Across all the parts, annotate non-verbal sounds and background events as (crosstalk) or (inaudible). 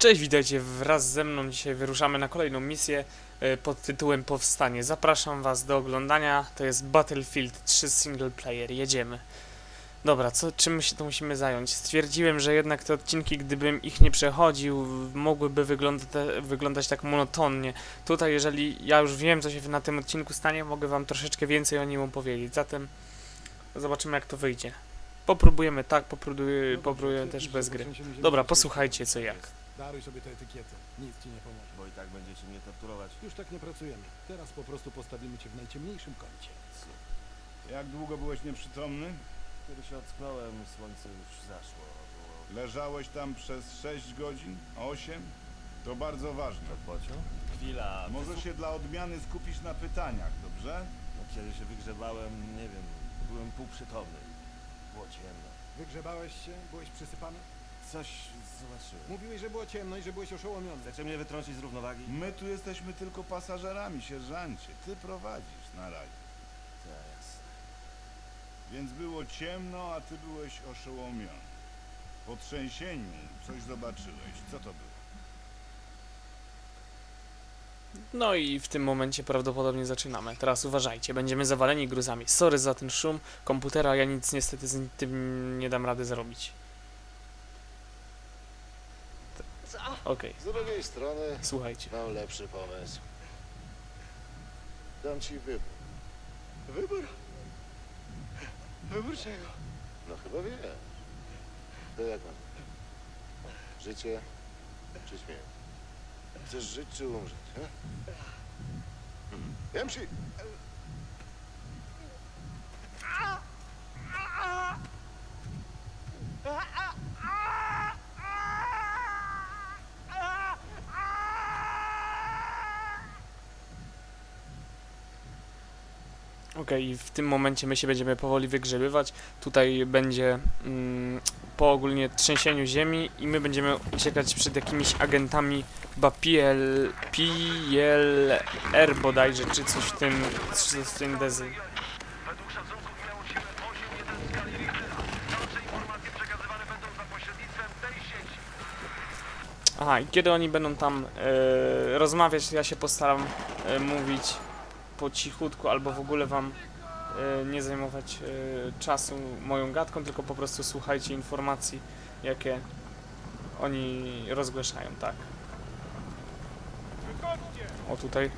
Cześć, witajcie wraz ze mną. Dzisiaj wyruszamy na kolejną misję e, pod tytułem Powstanie. Zapraszam was do oglądania. To jest Battlefield 3 single player. Jedziemy. Dobra, co, czym my się tu musimy zająć? Stwierdziłem, że jednak te odcinki, gdybym ich nie przechodził, mogłyby wygląda wyglądać tak monotonnie. Tutaj, jeżeli ja już wiem, co się na tym odcinku stanie, mogę wam troszeczkę więcej o nim opowiedzieć. Zatem zobaczymy, jak to wyjdzie. Popróbujemy tak, popróbuję, popróbuję też bez gry. Dobra, posłuchajcie co jak. Daruj sobie tę etykietę. Nic ci nie pomoże. Bo i tak będziecie mnie torturować. Już tak nie pracujemy. Teraz po prostu postawimy cię w najciemniejszym kącie. Jak długo byłeś nieprzytomny? Kiedy się ocknąłem, słońce już zaszło. Było Leżałeś tam przez 6 godzin? 8? To bardzo ważne. to pociąg? Chwila. Może się dla odmiany skupisz na pytaniach, dobrze? No, kiedy się wygrzebałem, nie wiem, byłem półprzytomny. Było ciemno. Wygrzebałeś się? Byłeś przysypany? Coś zobaczyłem. Mówiłeś, że było ciemno i że byłeś oszołomiony. Chcecie mnie wytrącić z równowagi? My tu jesteśmy tylko pasażerami, sierżancie. Ty prowadzisz na razie. Tak, jasne. Więc było ciemno, a ty byłeś oszołomiony. Po trzęsieniu coś zobaczyłeś. Co to było? No i w tym momencie prawdopodobnie zaczynamy. Teraz uważajcie, będziemy zawaleni gruzami. Sorry za ten szum komputera, ja nic niestety z tym nie dam rady zrobić. Okej, Z drugiej strony słuchajcie. mam lepszy pomysł. Dam ci wybór. Wybór? Wybór czego? No chyba wiesz. To jak mam? Życie czy śmierć? Chcesz żyć czy umrzeć? He? Hmm. Wiem Okej, i w tym momencie my się będziemy powoli wygrzebywać. Tutaj będzie mm, po ogólnie trzęsieniu ziemi i my będziemy uciekać przed jakimiś agentami chyba PL, PLR bodajże, czy coś w tym, czy coś w tym dezy. Według szacunków miało siłę 8 w skali Richtera. Dalsze informacje przekazywane będą za pośrednictwem tej sieci. Aha, i kiedy oni będą tam e, rozmawiać, ja się postaram e, mówić po cichutku, albo w ogóle wam e, nie zajmować e, czasu moją gadką, tylko po prostu słuchajcie informacji, jakie oni rozgłaszają, tak. O tutaj,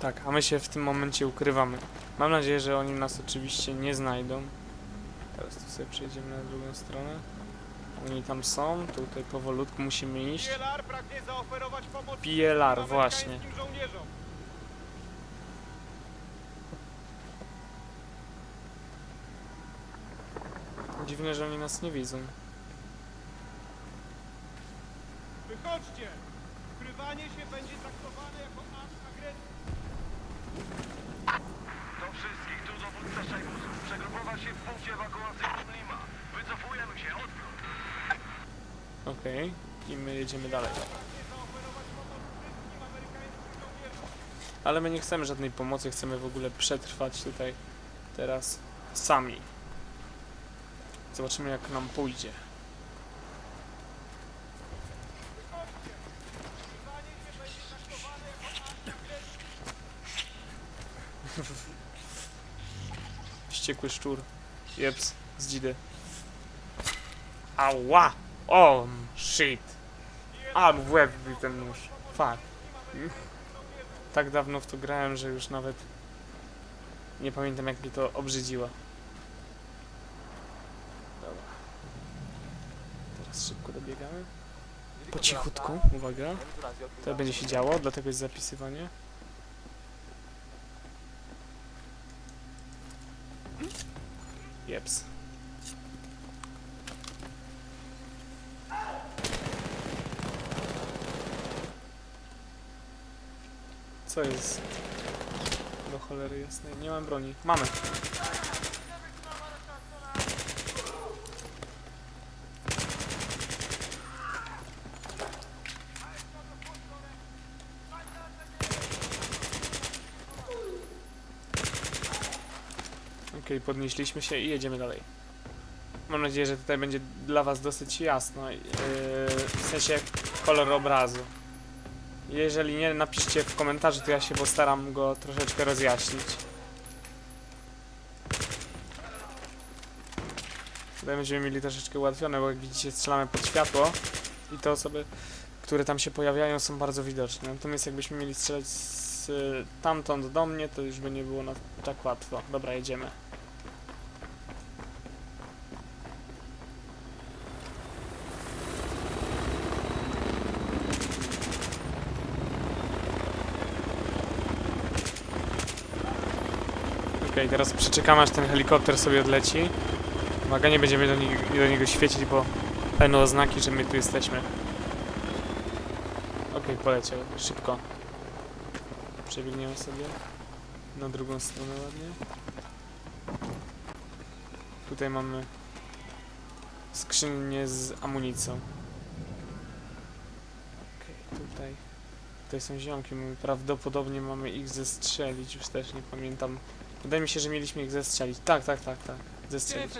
tak, a my się w tym momencie ukrywamy. Mam nadzieję, że oni nas oczywiście nie znajdą. Teraz tu sobie przejdziemy na drugą stronę. Oni tam są, tutaj powolutku musimy iść. PLR pragnie zaoferować pomoc PLR, właśnie. amerykańskim żołnierzom. Dziwne, że oni nas nie widzą. Wychodźcie! Ukrywanie się będzie traktowane jako akt agresji. Do wszystkich, tu dowódca Szajbusów. Przegrupować się w punkcie ewakuacyjnym Lima. Wycofujemy się, odwrót. Okej, i my jedziemy dalej. Ale my nie chcemy żadnej pomocy, chcemy w ogóle przetrwać tutaj teraz sami. Zobaczymy jak nam pójdzie. Wściekły szczur. Jeps, z dzidy. Ała! O, shit! A, w łeb mi ten nóż. Fuck. Tak dawno w to grałem, że już nawet nie pamiętam jak mi to obrzydziło. Dobra. Teraz szybko dobiegamy. Po cichutku, uwaga. To będzie się działo, dlatego jest zapisywanie. Jeps. Co jest? Do cholery jasnej. Nie mam broni. Mamy. Okej, podnieśliśmy się i jedziemy dalej. Mam nadzieję, że tutaj będzie dla Was dosyć jasno, yy, w sensie kolor obrazu. Jeżeli nie, napiszcie w komentarzu, to ja się postaram go troszeczkę rozjaśnić. Tutaj będziemy mieli troszeczkę ułatwione, bo jak widzicie strzelamy pod światło i te osoby, które tam się pojawiają są bardzo widoczne. Natomiast jakbyśmy mieli strzelać z y, tamtąd do mnie, to już by nie było tak łatwo. Dobra, jedziemy. Okej, teraz przeczekamy aż ten helikopter sobie odleci. Uwaga, nie będziemy do, do niego świecić, bo będą oznaki, że my tu jesteśmy. Okej, poleciał. Szybko. Przebiegniemy sobie na drugą stronę ładnie. Tutaj mamy skrzynię z amunicją. Okej, tutaj. Tutaj są ziomki, prawdopodobnie mamy ich zestrzelić, już też nie pamiętam. Wydaje mi się, że mieliśmy ich zestrzelić. Tak, tak, tak, tak. Zestrzelić.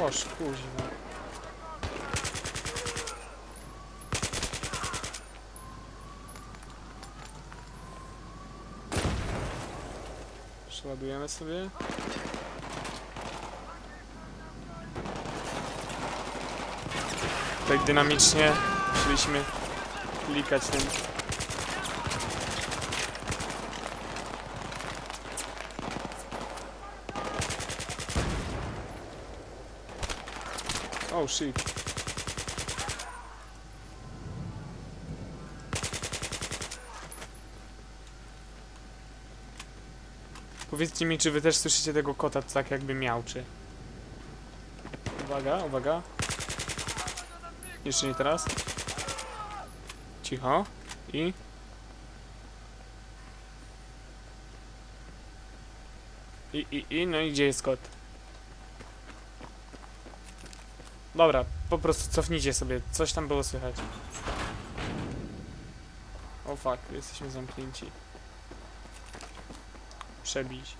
Oż, kurwa. Przeładujemy sobie. Tak dynamicznie musieliśmy klikać ten Oh shit. Powiedzcie mi, czy wy też słyszycie tego kota tak jakby miałczy. Uwaga, uwaga. Jeszcze nie teraz. Cicho. I... I, i, i, no i gdzie jest kot? Dobra, po prostu cofnijcie sobie. Coś tam było słychać. O fuck, jesteśmy zamknięci przebić.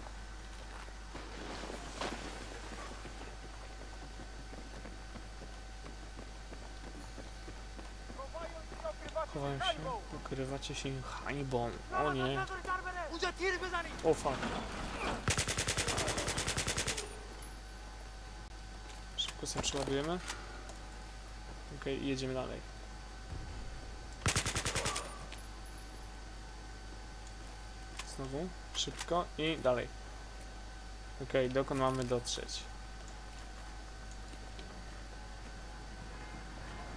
Chowają się, ukrywacie się hańbą. O nie. O fuck. Szybko sobie przeładujemy. Okej, okay, jedziemy dalej. Znowu, szybko i dalej. Okej, dokąd mamy dotrzeć?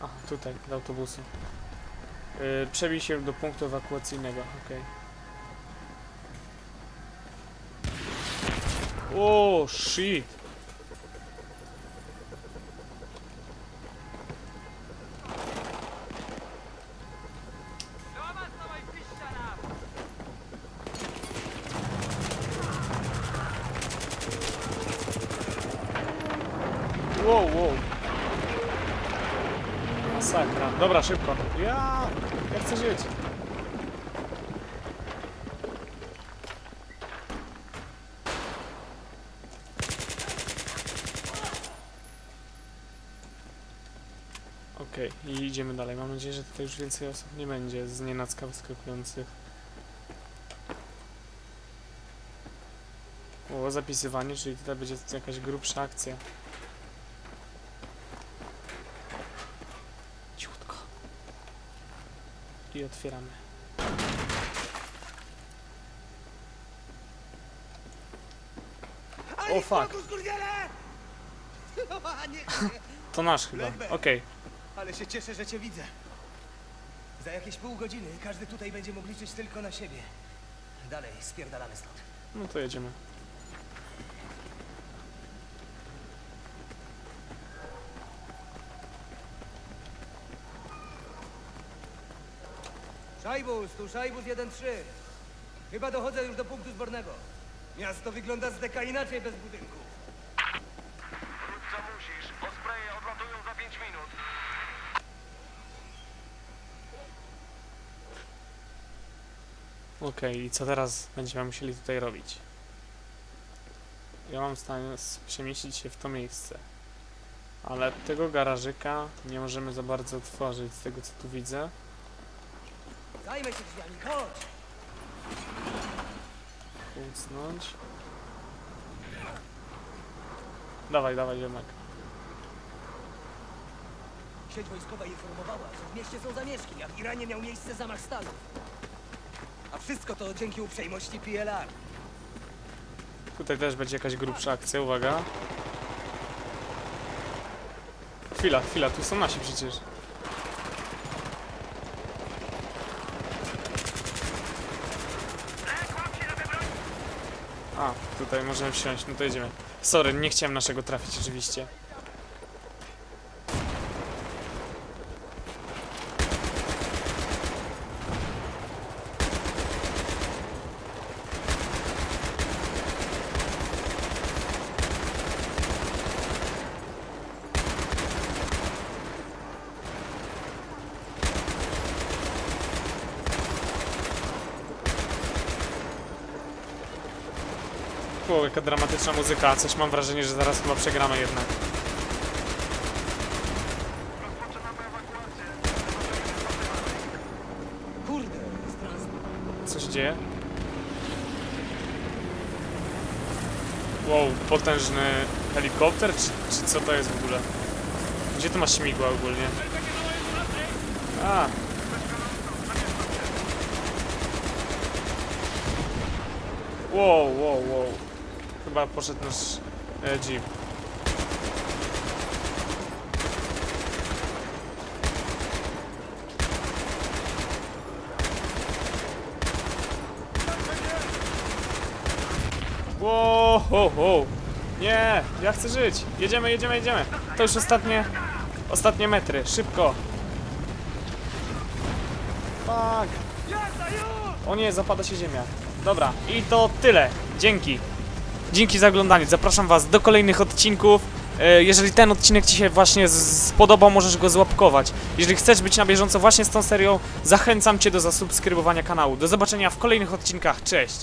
Aha, tutaj, do autobusu. Yy, przebij się do punktu ewakuacyjnego, okej. O, shit. Dobra, szybko. Ja, ja chcę żyć. Okej, i idziemy dalej. Mam nadzieję, że tutaj już więcej osób nie będzie z nienacka wyskakujących. O, zapisywanie, czyli tutaj będzie jakaś grubsza akcja. I otwieramy. O fuck. (laughs) (laughs) To nasz chyba. Okej. Ale się cieszę, że cię widzę. Za jakieś pół godziny każdy tutaj będzie mógł liczyć tylko na siebie. Dalej, spierdalamy stąd. No to jedziemy. Szajbus, tu Szajbus 1-3. Chyba dochodzę już do punktu zbornego. Miasto wygląda z deka inaczej bez budynków. Wróć co musisz. Ospreje odlatują za 5 minut. Okej, i co teraz będziemy musieli tutaj robić? Ja mam w stanie s- przemieścić się w to miejsce. Ale tego garażyka nie możemy za bardzo otworzyć z tego co tu widzę. Zajmę się drzwiami, chodź! Kucnąć. Dawaj, dawaj, ziomek. Sieć wojskowa informowała, że w mieście są zamieszki, a w Iranie miał miejsce zamach stanu. A wszystko to dzięki uprzejmości PLR. Tutaj też będzie jakaś grubsza akcja, uwaga. Chwila, chwila, tu są nasi przecież. A, tutaj możemy wsiąść, no to jedziemy. Sorry, nie chciałem naszego trafić oczywiście. O, jaka dramatyczna muzyka, coś mam wrażenie, że zaraz chyba przegramy jednak. Rozpoczynamy ewakuację. Kurde. Co się dzieje? Wow, potężny helikopter, czy, czy co to jest w ogóle? Gdzie to ma śmigła ogólnie? A! Wow, wow, wow. Chyba poszedł nasz e, jeep. Wow, ho, ho. Nie, ja chcę żyć. Jedziemy, jedziemy, jedziemy. To już ostatnie, ostatnie metry. Szybko. Fuck. O nie, zapada się ziemia. Dobra, i to tyle. Dzięki. Dzięki za oglądanie. Zapraszam Was do kolejnych odcinków. E, Jeżeli ten odcinek Ci się właśnie spodobał, możesz go złapkować. Jeżeli chcesz być na bieżąco właśnie z tą serią, zachęcam Cię do zasubskrybowania kanału. Do zobaczenia w kolejnych odcinkach. Cześć!